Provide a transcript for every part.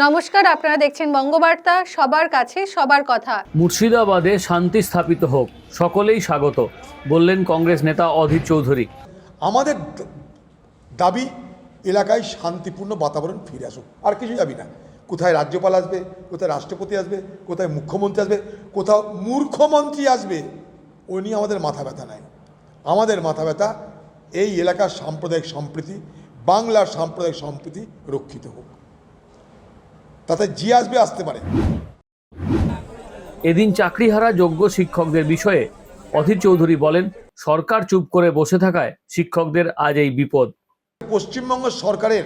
নমস্কার আপনারা দেখছেন বঙ্গবার্তা সবার কাছে সবার কথা। মুর্শিদাবাদে শান্তি স্থাপিত হোক সকলেই স্বাগত বললেন কংগ্রেস নেতা অধীর চৌধুরী। আমাদের দ- দাবি এলাকায় শান্তিপূর্ণ বাতাবরণ ফিরে আসুক। আর কিছু যাবি না। কোথায় রাজ্যপাল আসবে কোথায় রাষ্ট্রপতি আসবে কোথায় মুখ্যমন্ত্রী আসবে কোথাও মূর্খমন্ত্রী আসবে ও নিয়ে আমাদের মাথা ব্যথা নাই। আমাদের মাথা ব্যথা এই এলাকার সাম্প্রদায়িক সম্প্রীতি বাংলার সাম্প্রদায়িক সম্প্রীতি রক্ষিত হোক। তাতে জি আসবে আসতে পারে। এদিন চাকরিহারা যোগ্য শিক্ষকদের বিষয়ে অধীর চৌধুরী বলেন সরকার চুপ করে বসে থাকায় শিক্ষকদের আজ এই বিপদ। পশ্চিমবঙ্গ সরকারের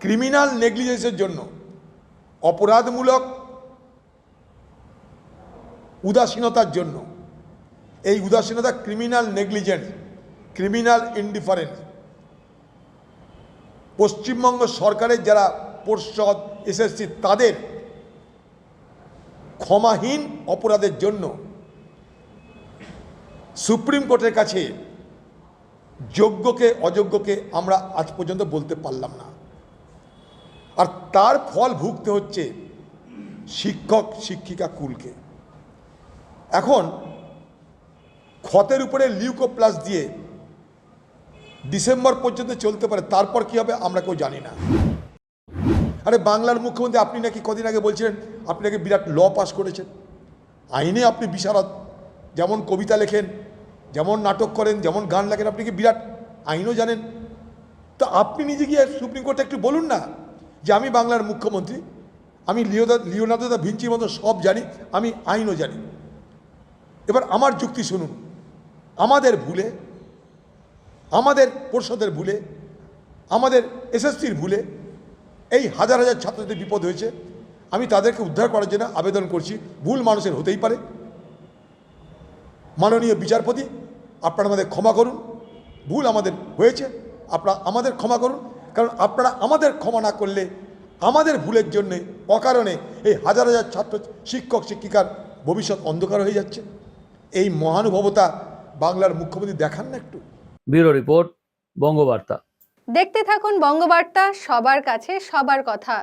ক্রিমিনাল নেগলিজেন্সের জন্য অপরাধমূলক উদাসীনতার জন্য এই উদাসীনতা criminal negligence criminal indifference Paschimbanga সরকারের যারা পর্ষদ, এসএসসি, তাদের ক্ষমাহীন অপরাধের জন্য সুপ্রিম কোর্টের কাছে যোগ্যকে অযোগ্যকে আমরা আজ পর্যন্ত বলতে পারলাম না। আর তার ফল ভুগতে হচ্ছে শিক্ষক, শিক্ষিকা কুলকে। এখন ক্ষতের উপরে লিউকো প্লাস দিয়ে ডিসেম্বর পর্যন্ত চলতে পারে, তারপর কি হবে আমরা কেউ জানি না। আরে বাংলার মুখ্যমন্ত্রী, আপনি নাকি কদিন আগে বলছিলেন, আপনি নাকি বিরাট ল পাস করেছেন। আইনে আপনি বিশারদ, যেমন কবিতা লেখেন, যেমন নাটক করেন, যেমন গান লেখেন, আপনি কি বিরাট আইনও জানেন? তো আপনি নিজে গিয়ে সুপ্রিম কোর্টে একটু বলুন না যে আমি বাংলার মুখ্যমন্ত্রী, আমি লিওদা, লিওনার্দো দা ভিঞ্চির মতো সব জানি, আমি আইনও জানি। এবার আমার যুক্তি শুনুন। আমাদের ভুলে আমাদের পরিষদের ভুলে, আমাদের এসএসসির ভুলে এই হাজার হাজার ছাত্রদের বিপদ হয়েছে। আমি তাদেরকে উদ্ধার করার জন্য আবেদন করছি। ভুল মানুষের হতেই পারে। মাননীয় বিচারপতি, আপনারা আমাদের ক্ষমা করুন। ভুল আমাদের হয়েছে, আপনারা আমাদের ক্ষমা করুন। কারণ আপনারা আমাদের ক্ষমা না করলে আমাদের ভুলের জন্যে, অকারণে এই হাজার হাজার ছাত্র শিক্ষক, শিক্ষিকার ভবিষ্যৎ অন্ধকার হয়ে যাচ্ছে। এই মহানুভবতা বাংলার মুখ্যমন্ত্রী দেখান না একটু। Bureau report Bangabarta. দেখতে থাকুন বঙ্গবার্তা সবার কাছে সবার কথা।